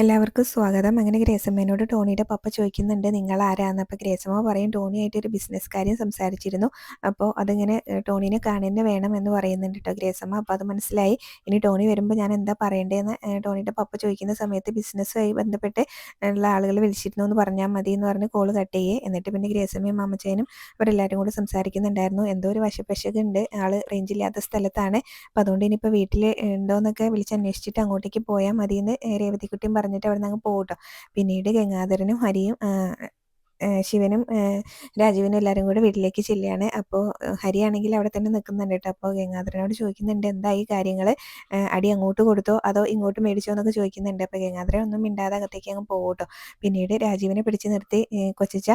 എല്ലാവർക്കും സ്വാഗതം. അങ്ങനെ ഗ്രേസമ്മേനോട് ടോണിയുടെ പപ്പ ചോദിക്കുന്നുണ്ട് നിങ്ങൾ ആരാന്ന് അപ്പോൾ ഗ്രേസമ്മ പറയും ടോണിയായിട്ട് ഒരു ബിസിനസ് കാര്യം സംസാരിച്ചിരുന്നു. അപ്പോൾ അതിങ്ങനെ ടോണിനെ കാണുന്ന വേണം എന്ന് പറയുന്നുണ്ട് കേട്ടോ ഗ്രേസമ്മ. അപ്പോൾ അത് മനസ്സിലായി. ഇനി ടോണി വരുമ്പോൾ ഞാൻ എന്താ പറയേണ്ടതെന്ന് ടോണിയുടെ പപ്പ ചോദിക്കുന്ന സമയത്ത് ബിസിനസ്സുമായി ബന്ധപ്പെട്ട് ഉള്ള ആളുകൾ വിളിച്ചിരുന്നു എന്ന് പറഞ്ഞാൽ മതി എന്ന് പറഞ്ഞ് കോൾ കട്ട് ചെയ്യേ. എന്നിട്ട് പിന്നെ ഗ്രേസമ്മയും മാമച്ചേനും അവരെല്ലാവരും കൂടെ സംസാരിക്കുന്നുണ്ടായിരുന്നു. എന്തോ ഒരു വശപ്പശകുണ്ട് ആൾ റേഞ്ചില്ലാത്ത സ്ഥലത്താണ്. അപ്പോൾ അതുകൊണ്ട് ഇനിയിപ്പോൾ വീട്ടിൽ ഉണ്ടോയെന്നൊക്കെ വിളിച്ച് അന്വേഷിച്ചിട്ട് അങ്ങോട്ടേക്ക് പോയാൽ മതി എന്ന് രേവതിക്കുട്ടിയും പറഞ്ഞിട്ട് അവിടെ നിന്ന് അങ്ങ് പോകട്ടോ പിന്നീട് ഗംഗാധരനും ഹരിയും ശിവനും രാജീവനും എല്ലാവരും കൂടെ വീട്ടിലേക്ക് ചെല്ലുകയാണ്. അപ്പോൾ ഹരിയാണെങ്കിൽ അവിടെ തന്നെ നിൽക്കുന്നുണ്ട് കേട്ടോ. അപ്പോൾ ഗംഗാധരനോട് ചോദിക്കുന്നുണ്ട് ഈ കാര്യങ്ങൾ അടി അങ്ങോട്ട് കൊടുത്തോ? അതോ ഇങ്ങോട്ട് മേടിച്ചോ? എന്നൊക്കെ ചോദിക്കുന്നുണ്ട്. അപ്പോൾ ഗംഗാധരൻ ഒന്നും മിണ്ടാതെ അകത്തേക്ക് അങ്ങ് പോകട്ടോ പിന്നീട് രാജീവിനെ പിടിച്ചു നിർത്തി കൊച്ചിച്ച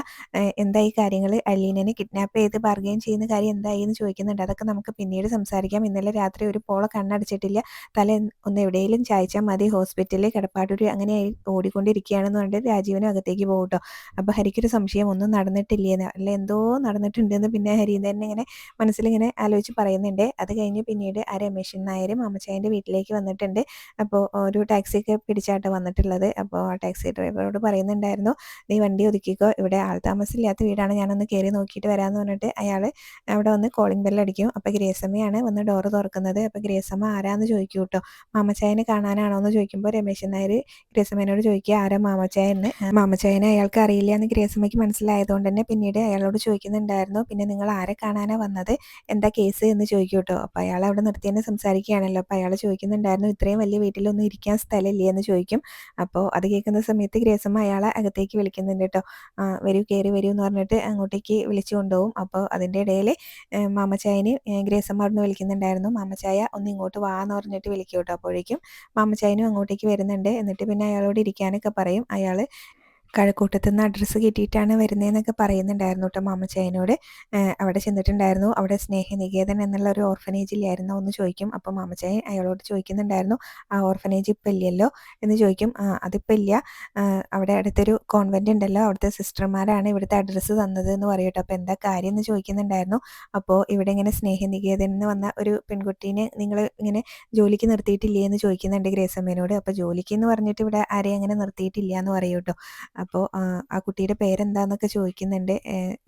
എന്താ ഈ കാര്യങ്ങൾ അലീനനെ കിഡ്നാപ്പ് ചെയ്ത് ബാർഗെയിൻ ചെയ്യുന്ന കാര്യം എന്തായി? എന്ന് ചോദിക്കുന്നുണ്ട്. അതൊക്കെ നമുക്ക് പിന്നീട് സംസാരിക്കാം. ഇന്നലെ രാത്രി ഒരു പോള കണ്ണടച്ചിട്ടില്ല. തല ഒന്ന് എവിടെയെങ്കിലും ചായച്ചാൽ മതി. ഹോസ്പിറ്റലിൽ കിടപ്പാടൂർ അങ്ങനെ ഓടിക്കൊണ്ടിരിക്കുകയാണെന്ന് പറഞ്ഞിട്ട് രാജീവനും അകത്തേക്ക് പോകട്ടോ അപ്പോൾ ഹരിക്കൊരു സംശയം ഒന്നും നടന്നിട്ടില്ലേന്ന്. അല്ല എന്തോ നടന്നിട്ടുണ്ടെന്ന് പിന്നെ ഹരീന്ദ്രൻ ഇങ്ങനെ മനസ്സിലിങ്ങനെ ആലോചിച്ച് പറയുന്നുണ്ട്. അത് കഴിഞ്ഞ് പിന്നീട് ആ രമേശൻ നായരും അമ്മച്ചായന്റെ വീട്ടിലേക്ക് വന്നിട്ടുണ്ട്. അപ്പോൾ ഒരു ടാക്സി ഒക്കെ പിടിച്ചാട്ട് വന്നിട്ടുള്ളത്. അപ്പോൾ ആ ടാക്സി ഡ്രൈവറോട് പറയുന്നുണ്ടായിരുന്നു നീ വണ്ടി ഒതുക്കിക്കോ. ഇവിടെ ആൾ താമസമില്ലാത്ത വീടാണ്. ഞാനൊന്ന് കയറി നോക്കിയിട്ട് വരാമെന്ന് പറഞ്ഞിട്ട് അയാൾ അവിടെ വന്ന് കോളിംഗ് ബെല്ലടിക്കും അപ്പോൾ ഗ്രേസമ്മയാണ് വന്ന് ഡോറ് തുറക്കുന്നത്. അപ്പോൾ ഗ്രേസമ്മ ആരാന്ന് ചോദിക്കും കേട്ടോ മാമച്ചായനെ കാണാനാണോ എന്ന് ചോദിക്കുമ്പോൾ രമേശൻ നായർ ഗ്രേസമ്മേനോട് ചോദിക്കുക ആരാ മാമച്ചായ എന്ന്? മാമച്ചായനെ അയാൾക്ക് അറിയില്ല എന്ന് ഗ്രേസമ്മ അമ്മയ്ക്ക് മനസ്സിലായതുകൊണ്ട് തന്നെ പിന്നീട് അയാളോട് ചോദിക്കുന്നുണ്ടായിരുന്നു പിന്നെ നിങ്ങൾ ആരെ കാണാനാണ് വന്നത്? എന്താ കേസ് എന്ന് ചോദിക്കും കേട്ടോ അപ്പോൾ അയാൾ അവിടെ നിർത്തി തന്നെ സംസാരിക്കുകയാണല്ലോ. അപ്പോൾ അയാൾ ചോദിക്കുന്നുണ്ടായിരുന്നു ഇത്രയും വലിയ വീട്ടിലൊന്നും ഇരിക്കാൻ സ്ഥലമില്ലേ? എന്ന് ചോദിക്കും. അപ്പോൾ അത് കേൾക്കുന്ന സമയത്ത് ഗ്രേസമ്മ അയാളെ അകത്തേക്ക് വിളിക്കുന്നുണ്ട് കേട്ടോ. വരൂ കയറി വരൂ എന്ന് പറഞ്ഞിട്ട് അങ്ങോട്ടേക്ക് വിളിച്ചു കൊണ്ടുപോകും. അപ്പോൾ അതിന്റെ ഇടയിൽ മാമച്ചായന് ഗ്രേസമ്മ അവിടെ നിന്ന് വിളിക്കുന്നുണ്ടായിരുന്നു. മാമച്ചായ ഒന്ന് ഇങ്ങോട്ട് വാ എന്ന് പറഞ്ഞിട്ട് വിളിക്കും കേട്ടോ അപ്പോഴേക്കും. മാമച്ചായനും അങ്ങോട്ടേക്ക് വരുന്നുണ്ട്. എന്നിട്ട് പിന്നെ അയാളോട് ഇരിക്കാനൊക്കെ പറയും. അയാൾ കഴക്കൂട്ടത്തു നിന്ന് അഡ്രസ്സ് കിട്ടിയിട്ടാണ് വരുന്നതെന്നൊക്കെ പറയുന്നുണ്ടായിരുന്നു കേട്ടോ മാമച്ചായനോട് അവിടെ ചെന്നിട്ടുണ്ടായിരുന്നു. അവിടെ സ്നേഹനികേതൻ എന്നുള്ള ഒരു ഓർഫനേജിലായിരുന്നു എന്ന് ചോദിക്കും. അപ്പോൾ മാമച്ചായൻ അയാളോട് ചോദിക്കുന്നുണ്ടായിരുന്നു ആ ഓർഫനേജ് ഇപ്പം ഇല്ലല്ലോ? എന്ന് ചോദിക്കും. അതിപ്പോൾ ഇല്ല. അവിടെ അടുത്തൊരു കോൺവെന്റ് ഉണ്ടല്ലോ. അവിടുത്തെ സിസ്റ്റർമാരാണ് ഇവിടുത്തെ അഡ്രസ്സ് തന്നത് എന്ന് പറയട്ടോ. അപ്പോൾ എന്താ കാര്യം എന്ന് ചോദിക്കുന്നുണ്ടായിരുന്നു. അപ്പോൾ ഇവിടെ ഇങ്ങനെ സ്നേഹനികേതൻ എന്ന് വന്ന ഒരു പെൺകുട്ടീനെ നിങ്ങൾ ഇങ്ങനെ ജോലിക്ക് നിർത്തിയിട്ടില്ലേ എന്ന് ചോദിക്കുന്നുണ്ട് ഗ്രേസമ്മേനോട്. അപ്പോൾ ജോലിക്ക് എന്ന് പറഞ്ഞിട്ട് ഇവിടെ ആരെയും അങ്ങനെ നിർത്തിയിട്ടില്ല എന്ന് പറയും കേട്ടോ അപ്പോൾ ആ കുട്ടിയുടെ പേരെന്താന്നൊക്കെ ചോദിക്കുന്നുണ്ട്.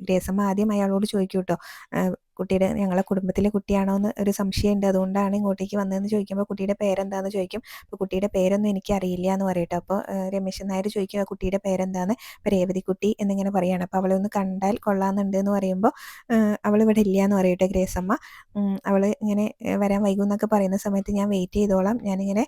ഗ്രേസമ്മ ആദ്യം അയാളോട് ചോദിക്കും കേട്ടോ കുട്ടിയുടെ ഞങ്ങളെ കുടുംബത്തിലെ കുട്ടിയാണോ എന്ന് ഒരു സംശയമുണ്ട്. അതുകൊണ്ടാണ് ഇങ്ങോട്ടേക്ക് വന്നതെന്ന് ചോദിക്കുമ്പോൾ കുട്ടിയുടെ പേരെന്താന്ന് ചോദിക്കും. അപ്പോൾ കുട്ടിയുടെ പേരൊന്നും എനിക്ക് അറിയില്ല എന്ന് പറയട്ടോ അപ്പോൾ രമേശൻ നായർ ചോദിക്കും ആ കുട്ടിയുടെ പേരെന്താന്ന്? അപ്പോൾ രേവതിക്കുട്ടി എന്നിങ്ങനെ പറയുകയാണ് അപ്പോൾ അവളെ ഒന്ന് കണ്ടാൽ കൊള്ളാമെന്നുണ്ട് എന്ന് പറയുമ്പോൾ അവൾ ഇവിടെ ഇല്ല എന്ന് പറയട്ടെ ഗ്രേസമ്മ. അവൾ ഇങ്ങനെ വരാൻ വൈകുമെന്നൊക്കെ പറയുന്ന സമയത്ത് ഞാൻ വെയിറ്റ് ചെയ്തോളാം. ഞാനിങ്ങനെ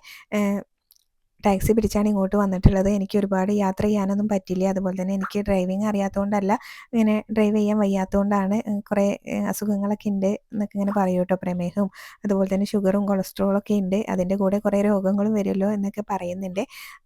ടാക്സി പിടിച്ചാണ് ഇങ്ങോട്ട് വന്നിട്ടുള്ളത്. എനിക്ക് ഒരുപാട് യാത്ര ചെയ്യാനൊന്നും പറ്റില്ല. അതുപോലെ തന്നെ എനിക്ക് ഡ്രൈവിംഗ് അറിയാത്തതുകൊണ്ടല്ല ഇങ്ങനെ ഡ്രൈവ് ചെയ്യാൻ വയ്യാത്തതുകൊണ്ടാണ് കുറേ അസുഖങ്ങളൊക്കെ ഉണ്ട് എന്നൊക്കെ ഇങ്ങനെ പറയും കേട്ടോ പ്രമേഹവും അതുപോലെ തന്നെ ഷുഗറും കൊളസ്ട്രോളൊക്കെ ഉണ്ട് അതിന്റെ കൂടെ കുറേ രോഗങ്ങളും വരുമല്ലോ എന്നൊക്കെ പറയുന്നുണ്ട്.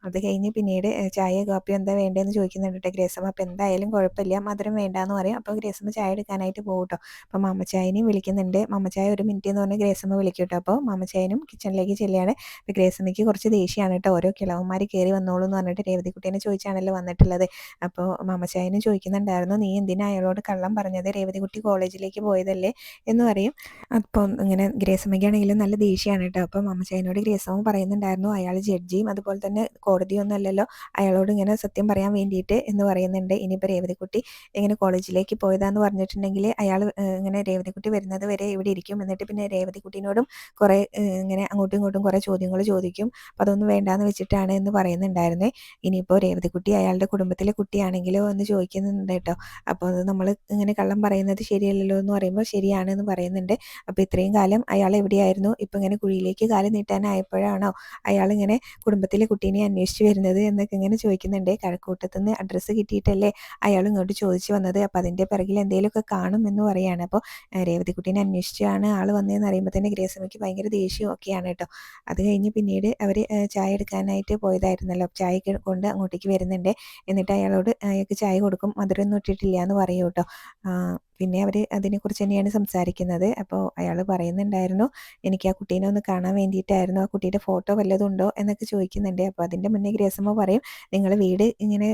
അത് കഴിഞ്ഞ് പിന്നീട് ചായ കാപ്പിയോ എന്താ വേണ്ടതെന്ന് ചോദിക്കുന്നുണ്ട് കേട്ടോ ഗ്രേസമ്മ അപ്പോൾ എന്തായാലും കുഴപ്പമില്ല. മധുരം വേണ്ടാന്ന് പറയും. അപ്പോൾ ഗ്രേസമ്മ ചായ എടുക്കാനായിട്ട് പോകും കേട്ടോ. അപ്പോൾ മാമച്ചായനെയും വിളിക്കുന്നുണ്ട്. മാമച്ചായ ഒരു മിനിറ്റ് എന്ന് പറഞ്ഞ് ഗ്രേസമ്മ വിളിക്കും കേട്ടോ. അപ്പോൾ മാമച്ചായനും കിച്ചണിലേക്ക് ചെല്ലുകയാണ്. അപ്പോൾ ഗ്രേസമ്മയ്ക്ക് കുറച്ച് ദേഷ്യമാണ് കേട്ടോ. ഓരോ കിളവന്മാർ കയറി വന്നോളൂ എന്ന് പറഞ്ഞിട്ട് രേവതിക്കുട്ടീനെ ചോദിച്ചാണല്ലോ വന്നിട്ടുള്ളത്. അപ്പോൾ മാമച്ചായനും ചോദിക്കുന്നുണ്ടായിരുന്നു നീ എന്തിനാ അയാളോട് കള്ളം പറഞ്ഞത്? രേവതിക്കുട്ടി കോളേജിലേക്ക് പോയതല്ലേ? എന്ന് പറയും. അപ്പം ഇങ്ങനെ ഗ്രേസമ്മയ്ക്കാണെങ്കിലും നല്ല ദേഷ്യമാണ് കേട്ടോ. അപ്പോൾ മാമച്ചായനോട് ഗ്രേസമ്മ പറയുന്നുണ്ടായിരുന്നു അയാൾ ജഡ്ജിയും അതുപോലെ തന്നെ കോടതിയൊന്നും അല്ലല്ലോ അയാളോട് ഇങ്ങനെ സത്യം പറയാൻ വേണ്ടിയിട്ട് എന്ന് പറയുന്നുണ്ട്. ഇനിയിപ്പോൾ രേവതിക്കുട്ടി ഇങ്ങനെ കോളേജിലേക്ക് പോയതാന്ന് പറഞ്ഞിട്ടുണ്ടെങ്കിൽ അയാൾ ഇങ്ങനെ രേവതിക്കുട്ടി വരുന്നത് വരെ ഇവിടെ ഇരിക്കും. എന്നിട്ട് പിന്നെ രേവതിക്കുട്ടീനോടും കുറേ ഇങ്ങനെ അങ്ങോട്ടും ഇങ്ങോട്ടും കുറേ ചോദ്യങ്ങൾ ചോദിക്കും. അപ്പോൾ അതൊന്നും വേണ്ടാന്ന് വെച്ചിട്ടാണ് എന്ന് പറയുന്നുണ്ടായിരുന്നേ. ഇനിയിപ്പോൾ രേവതിക്കുട്ടി അയാളുടെ കുടുംബത്തിലെ കുട്ടിയാണെങ്കിലോ എന്ന് ചോദിക്കുന്നുണ്ട് കേട്ടോ. അപ്പോൾ അത് നമ്മൾ ഇങ്ങനെ കള്ളം പറയുന്നത് ശരിയല്ലല്ലോ എന്ന് പറയുമ്പോൾ ശരിയാണ് എന്ന് പറയുന്നുണ്ട്. അപ്പോൾ ഇത്രയും കാലം അയാൾ എവിടെയായിരുന്നു? ഇപ്പം ഇങ്ങനെ കുഴിയിലേക്ക് കാലം നീട്ടാനായപ്പോഴാണോ അയാൾ ഇങ്ങനെ കുടുംബത്തിലെ കുട്ടീനെ അന്വേഷിച്ച് വരുന്നത് എന്നൊക്കെ ഇങ്ങനെ ചോദിക്കുന്നുണ്ട്. കഴക്കൂട്ടത്തു നിന്ന് അഡ്രസ്സ് കിട്ടിയിട്ടല്ലേ അയാൾ ഇങ്ങോട്ട് ചോദിച്ചു വന്നത്? അപ്പോൾ അതിന്റെ പിറകിൽ എന്തെങ്കിലുമൊക്കെ കാണും എന്ന് പറയുകയാണ് അപ്പോൾ രേവതിക്കുട്ടീനെ അന്വേഷിച്ചാണ് ആൾ വന്നതെന്ന് അറിയുമ്പോൾ തന്നെ ഗ്രേസമ്മയ്ക്ക് ഭയങ്കര ദേഷ്യവും ഒക്കെയാണ് കേട്ടോ. അത് കഴിഞ്ഞ് പിന്നീട് അവർ ചായ എടുക്കാനായിട്ട് പോയതായിരുന്നല്ലോ. ചായ കൊണ്ട് അങ്ങോട്ടേക്ക് വരുന്നുണ്ട്. എന്നിട്ട് അയാളോട് അയാൾക്ക് ചായ കൊടുക്കും. മധുരമൊന്നും ഇട്ടിട്ടില്ല എന്ന് പറയും കേട്ടോ. പിന്നെ അവർ അതിനെക്കുറിച്ച് തന്നെയാണ് സംസാരിക്കുന്നത്. അപ്പോൾ അയാൾ പറയുന്നുണ്ടായിരുന്നു എനിക്ക് ആ കുട്ടീനെ ഒന്ന് കാണാൻ വേണ്ടിയിട്ടായിരുന്നു. ആ കുട്ടിയുടെ ഫോട്ടോ വല്ലതുണ്ടോ എന്നൊക്കെ ചോദിക്കുന്നുണ്ട്. അപ്പോൾ അതിന്റെ മുന്നേ ഗ്രേസമ്മ പറയും നിങ്ങൾ വീട് ഇങ്ങനെ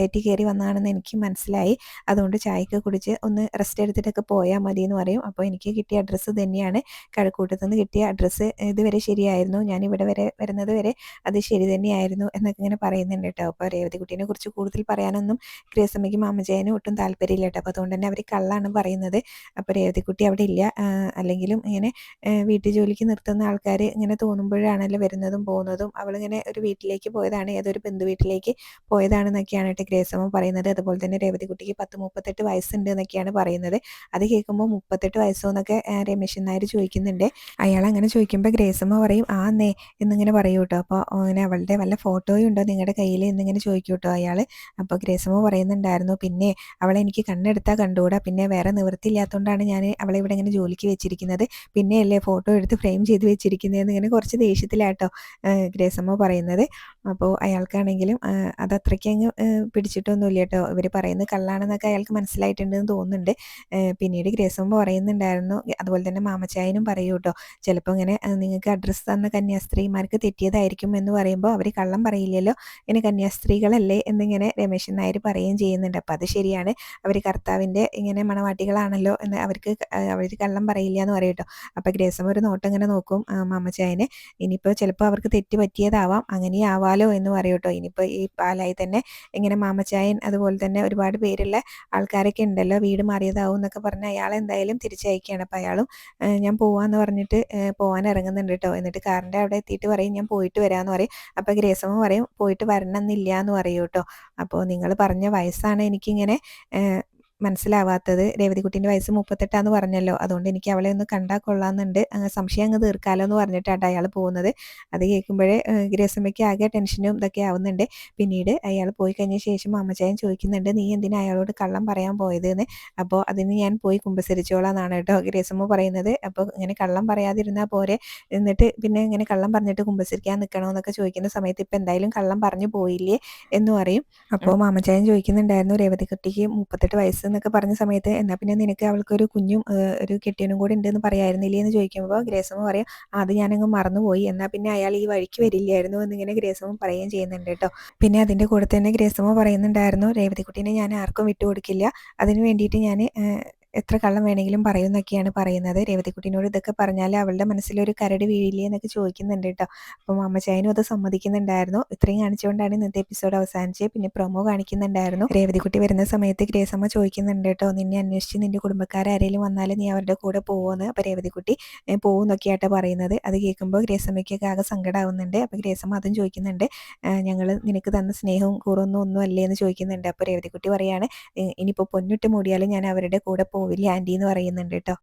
തെറ്റി കയറി വന്നതാണെന്ന് എനിക്ക് മനസ്സിലായി. അതുകൊണ്ട് ചായക്ക് കുടിച്ച് ഒന്ന് റെസ്റ്റ് എടുത്തിട്ടൊക്കെ പോയാൽ മതി എന്ന് പറയും. അപ്പോൾ എനിക്ക് കിട്ടിയ അഡ്രസ്സ് തന്നെയാണ്. കഴക്കൂട്ടത്തു നിന്ന് കിട്ടിയ അഡ്രസ്സ് ഇതുവരെ ശരിയായിരുന്നു. ഞാൻ ഇവിടെ വരെ വരുന്നത് വരെ അത് ശരി തന്നെയായിരുന്നു എന്നൊക്കെ ഇങ്ങനെ പറയുന്നുണ്ട് കേട്ടോ. അപ്പോൾ രേവതിക്കുട്ടീനെ കുറിച്ച് കൂടുതൽ പറയാനൊന്നും ഗ്രേസമ്മയ്ക്കും മാമജയനും ഒട്ടും താല്പര്യമില്ല കേട്ടോ. അപ്പോൾ അതുകൊണ്ട് തന്നെ അവർ കള്ളാണ് പറയുന്നത്. അപ്പോൾ രേവതിക്കുട്ടി അവിടെ ഇല്ല. അല്ലെങ്കിലും ഇങ്ങനെ വീട്ടു ജോലിക്ക് നിർത്തുന്ന ആൾക്കാർ ഇങ്ങനെ തോന്നുമ്പോഴാണല്ലോ വരുന്നതും പോകുന്നതും. അവളിങ്ങനെ ഒരു വീട്ടിലേക്ക് പോയതാണ് ഏതൊരു ബന്ധു വീട്ടിലേക്ക് പോയതാണെന്നൊക്കെയാണ് കേട്ടോ ഗ്രേസമ്മ പറയുന്നത്. അതുപോലെ തന്നെ രേവതിക്കുട്ടിക്ക് പത്ത് മുപ്പത്തെട്ട് വയസ്സുണ്ട് എന്നൊക്കെയാണ് പറയുന്നത്. അത് കേൾക്കുമ്പോൾ മുപ്പത്തെട്ട് വയസ്സോ എന്നൊക്കെ രമേശൻ നായർ ചോദിക്കുന്നുണ്ട്. അയാൾ അങ്ങനെ ചോദിക്കുമ്പോൾ ഗ്രേസമ്മ പറയും ആ നേ എന്നിങ്ങനെ പറയൂ കേട്ടോ അപ്പോൾ അങ്ങനെ അവളുടെ വല്ല ഫോട്ടോയും ഉണ്ടോ നിങ്ങളുടെ കയ്യിൽ എന്നിങ്ങനെ ചോദിക്കൂ കേട്ടോ അയാൾ അപ്പോൾ ഗ്രേസമ്മ പറയുന്നുണ്ടായിരുന്നു പിന്നെ അവളെ എനിക്ക് കണ്ണെടുത്താൽ കണ്ടുകൂടാ. പിന്നെ വേറെ നിവൃത്തിയില്ലാത്തതുകൊണ്ടാണ് ഞാൻ അവളെ ഇവിടെ ഇങ്ങനെ ജോലിക്ക് വെച്ചിരിക്കുന്നത്. പിന്നെ അല്ലേ ഫോട്ടോ എടുത്ത് ഫ്രെയിം ചെയ്ത് വെച്ചിരിക്കുന്നതെന്ന് ഇങ്ങനെ കുറച്ച് ദേഷ്യത്തിലാട്ടോ ഗ്രേസമ്മ പറയുന്നത്. അപ്പോൾ അയാൾക്കാണെങ്കിലും അത് അത്രയ്ക്ക് അങ്ങ് പിടിച്ചിട്ടൊന്നുമില്ല കേട്ടോ ഇവർ പറയുന്നത് കള്ളാണെന്നൊക്കെ അയാൾക്ക് മനസ്സിലായിട്ടുണ്ടെന്ന് തോന്നുന്നുണ്ട്. പിന്നീട് ഗ്രേസമ്മ പറയുന്നുണ്ടായിരുന്നു. അതുപോലെ തന്നെ മാമച്ചായനും പറയൂ കേട്ടോ ചിലപ്പോൾ ഇങ്ങനെ നിങ്ങൾക്ക് അഡ്രസ്സ് തന്ന കന്യാസ്ത്രീമാർക്ക് തെറ്റിയതായിരിക്കും എന്ന് പറയുമ്പോൾ അവർ കള്ളം പറയില്ലല്ലോ. ഇങ്ങനെ കന്യാസ്ത്രീകളല്ലേ എന്നിങ്ങനെ രമേശൻ നായർ പറയുകയും ചെയ്യുന്നുണ്ട്. അപ്പോൾ അത് ശരിയാണ്. അവർ കർത്താവിന്റെ ഇങ്ങനെ മണവാട്ടികളാണല്ലോ എന്ന് അവർക്ക് അവർ കള്ളം പറയില്ല എന്ന് പറയും കേട്ടോ. അപ്പോൾ ഗ്രേസം ഒരു നോട്ടം ഇങ്ങനെ നോക്കും മാമച്ചായനെ. ഇനിയിപ്പോൾ ചിലപ്പോൾ അവർക്ക് തെറ്റ് പറ്റിയതാവാം അങ്ങനെ ആവാലോ എന്ന് പറയും കേട്ടോ. ഇനിയിപ്പോൾ ഈ പാലായി തന്നെ ഇങ്ങനെ മാമച്ചായൻ അതുപോലെ തന്നെ ഒരുപാട് പേരുള്ള ആൾക്കാരൊക്കെ ഉണ്ടല്ലോ വീട് മാറിയതാവും എന്നൊക്കെ പറഞ്ഞ് അയാൾ എന്തായാലും തിരിച്ചയക്കുകയാണ് അപ്പോൾ അയാളും ഞാൻ പോവാന്ന് പറഞ്ഞിട്ട് പോകാൻ ഇറങ്ങുന്നുണ്ട് കേട്ടോ. എന്നിട്ട് കാറിന്റെ അവിടെ എത്തിയിട്ട് പറയും ഞാൻ പോയിട്ട് വരാമെന്ന് പറയും. അപ്പോൾ ഗ്രേസമ്മ പറയും പോയിട്ട് വരണമെന്നില്ല എന്ന് പറയും കേട്ടോ. അപ്പോൾ നിങ്ങൾ പറഞ്ഞ വയസ്സാണ് എനിക്കിങ്ങനെ മനസ്സിലാവാത്തത്. രേവതിക്കുട്ടീന്റെ വയസ്സ് മുപ്പത്തെട്ടാന്ന് പറഞ്ഞല്ലോ. അതുകൊണ്ട് എനിക്ക് അവളെ ഒന്ന് കണ്ടാൽ കൊള്ളാമെന്നുണ്ട്. സംശയം അങ്ങ് തീർക്കാലോ എന്ന് പറഞ്ഞിട്ടാണ് അയാൾ പോകുന്നത്. അത് കേൾക്കുമ്പോഴേ ഗ്രേസമ്മയ്ക്ക് ആകെ ടെൻഷനും ഇതൊക്കെ ആവുന്നുണ്ട്. പിന്നീട് അയാൾ പോയി കഴിഞ്ഞ ശേഷം അമ്മച്ചായൻ ചോദിക്കുന്നുണ്ട് നീ എന്തിനാ അയാളോട് കള്ളം പറയാൻ പോയത് എന്ന് അപ്പോൾ അതിന് ഞാൻ പോയി കുമ്പസരിച്ചോളാം എന്നാണ് കേട്ടോ ഗ്രേസമ്മ പറയുന്നത്. അപ്പോൾ ഇങ്ങനെ കള്ളം പറയാതിരുന്നാൽ പോരെ. എന്നിട്ട് പിന്നെ ഇങ്ങനെ കള്ളം പറഞ്ഞിട്ട് കുമ്പസരിക്കാൻ നിൽക്കണമെന്നൊക്കെ ചോദിക്കുന്ന സമയത്ത് ഇപ്പം എന്തായാലും കള്ളം പറഞ്ഞു പോയില്ലേ? എന്ന് പറയും. അപ്പോൾ മാമച്ചായൻ ചോദിക്കുന്നുണ്ടായിരുന്നു രേവതിക്കുട്ടിക്ക് മുപ്പത്തെട്ട് വയസ്സ് എന്നൊക്കെ പറഞ്ഞ സമയത്ത് എന്നാൽ പിന്നെ നിനക്ക് അവൾക്കൊരു കുഞ്ഞും ഒരു കെട്ടിയനും കൂടി ഉണ്ടെന്ന് പറയായിരുന്നില്ലേ എന്ന് ചോദിക്കുമ്പോൾ ഗ്രേസമ്മ പറയും അത് ഞാനങ്ങ് മറന്നുപോയി. എന്നാൽ പിന്നെ അയാൾ ഈ വഴിക്ക് വരില്ലായിരുന്നു എന്നിങ്ങനെ ഗ്രേസമ്മ പറയുകയും ചെയ്യുന്നുണ്ട് കേട്ടോ. പിന്നെ അതിന്റെ കൂടെ തന്നെ ഗ്രേസമ്മ പറയുന്നുണ്ടായിരുന്നു രേവതിക്കുട്ടീനെ ഞാൻ ആർക്കും വിട്ടുകൊടുക്കില്ല. അതിന് വേണ്ടിയിട്ട് ഞാൻ എത്ര കള്ളം വേണമെങ്കിലും പറയുമെന്നൊക്കെയാണ് പറയുന്നത്. രേവതിക്കുട്ടിനോട് ഇതൊക്കെ പറഞ്ഞാൽ അവളുടെ മനസ്സിലൊരു കരട് വീഴില്ലേ എന്നൊക്കെ ചോദിക്കുന്നുണ്ട് കേട്ടോ. അപ്പം അമ്മച്ചായനും അത് സമ്മതിക്കുന്നുണ്ടായിരുന്നു. ഇത്രയും കാണിച്ചുകൊണ്ടാണ് ഇന്നത്തെ എപ്പിസോഡ് അവസാനിച്ചത്. പിന്നെ പ്രൊമോ കാണിക്കുന്നുണ്ടായിരുന്നു. രേവതിക്കുട്ടി വരുന്ന സമയത്ത് ഗ്രേസമ്മ ചോദിക്കുന്നുണ്ട് കേട്ടോ നിന്നെ അന്വേഷിച്ച് നിന്റെ കുടുംബക്കാരെങ്കിലും വന്നാൽ നീ അവരുടെ കൂടെ പോകുമെന്ന് അപ്പോൾ രേവതിക്കുട്ടി പോകുന്നൊക്കെയാട്ടോ പറയുന്നത്. അത് കേൾക്കുമ്പോൾ ഗ്രേസമ്മയ്ക്കൊക്കെ ആകെ സങ്കടമാവുന്നുണ്ട് അപ്പോൾ ഗ്രേസമ്മ അതും ചോദിക്കുന്നുണ്ട് ഞങ്ങൾ നിനക്ക് തന്ന സ്നേഹവും കൂറൊന്നും ഒന്നും അല്ലേ? എന്ന് ചോദിക്കുന്നുണ്ട്. അപ്പോൾ രേവതിക്കുട്ടി പറയാണ് ഇനിയിപ്പോൾ പൊന്നിട്ട് മൂടിയാലും ഞാൻ അവരുടെ കൂടെ പോവില്ല ആന്റി എന്ന് പറയുന്നുണ്ട് കേട്ടോ.